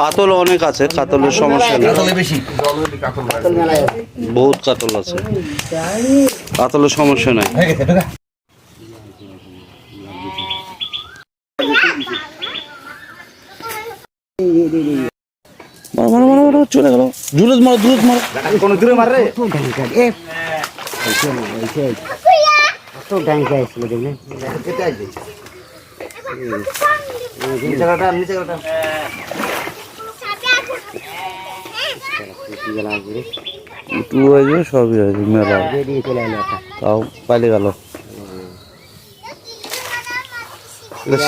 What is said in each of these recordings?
কাতল অনেক আছে কাতলের সমস্যা নেই। বহুত কাতল আছে। কাতলের সমস্যা নাই। মারো মারো মারো মারো চলে গেল। জুলুস মারো জুলুস মারো। কোনো দূরে মার রে এ তো আসলে দেখলে কেটে আসবে নিচে কাটা নিচে কাটা টু হয়েছে সবই হয়েছে মেলা। তাও পালিয়ে গেল।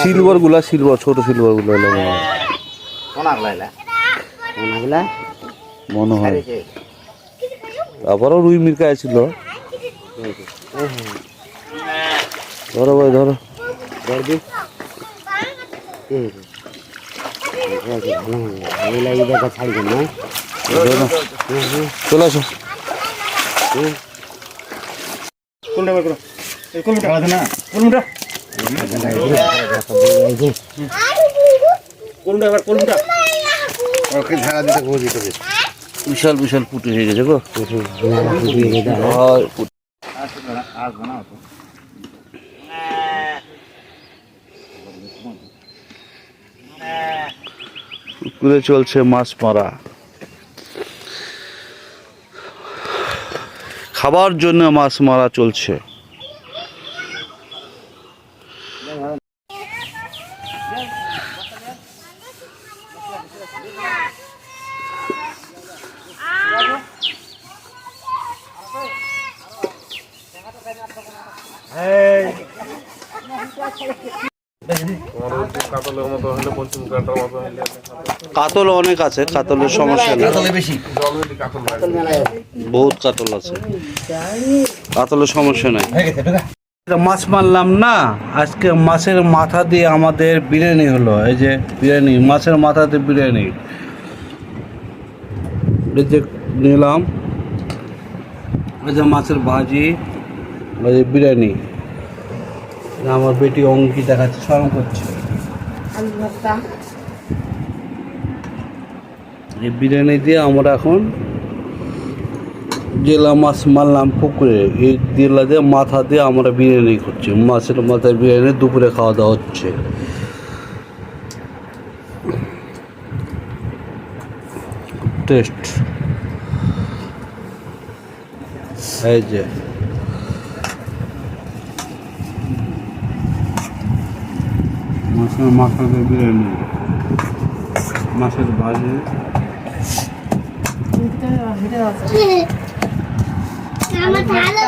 সিলভারগুলা সিলভার ছোট সিলভারগুলো এলো? মনে হয়। তারপরও রুই মির্কা ছিল। ধরো ভাই ধরো এই লাগি দেখা ছাড়বে না ধরো না। চলে আসো কোনটা বার করো কোনটা আছে না কোনটা কোনটা বার কোনটা ওকে ঝাড়া দিতে বিশাল বিশাল পুটি হয়ে গেছে গো হয়, পুটি। পুকুরে চলছে মাছ মারা। খাবার জন্য মাছ মারা চলছে। তোমার ওই যে কাতলের মতো হলে পশ্চিম ঘাটার মতো হলে কাতল। অনেক আছে কাতলের সমস্যা নেই। জল কাতল লাগে বহুত কাতল আছে। কাতলের সমস্যা নাই। মাছ মারলাম না আজকে মাছের মাথা দিয়ে আমাদের বিরিয়ানি হলো। এই যে বিরিয়ানি মাছের মাথা দিয়ে বিরিয়ানি। এই যে নিলাম। এই যে মাছের ভাজি এই যে বিরিয়ানি। আমার বেটি অঙ্কি দেখাচ্ছে স্মরণ করছে। এই বিরিয়ানি দিয়ে আমরা এখন জেলা মাছ মারলাম পুকুরে। এই জেলা দিয়ে মাথা দিয়ে আমরা বিরিয়ানি করছি মাছের মাথায় বিরিয়ানি দুপুরে খাওয়া দাওয়া হচ্ছে। টেস্ট এই যে। মাছের মাথা দিয়ে বিরিয়ানি। মাছের বাজে আমার ভালো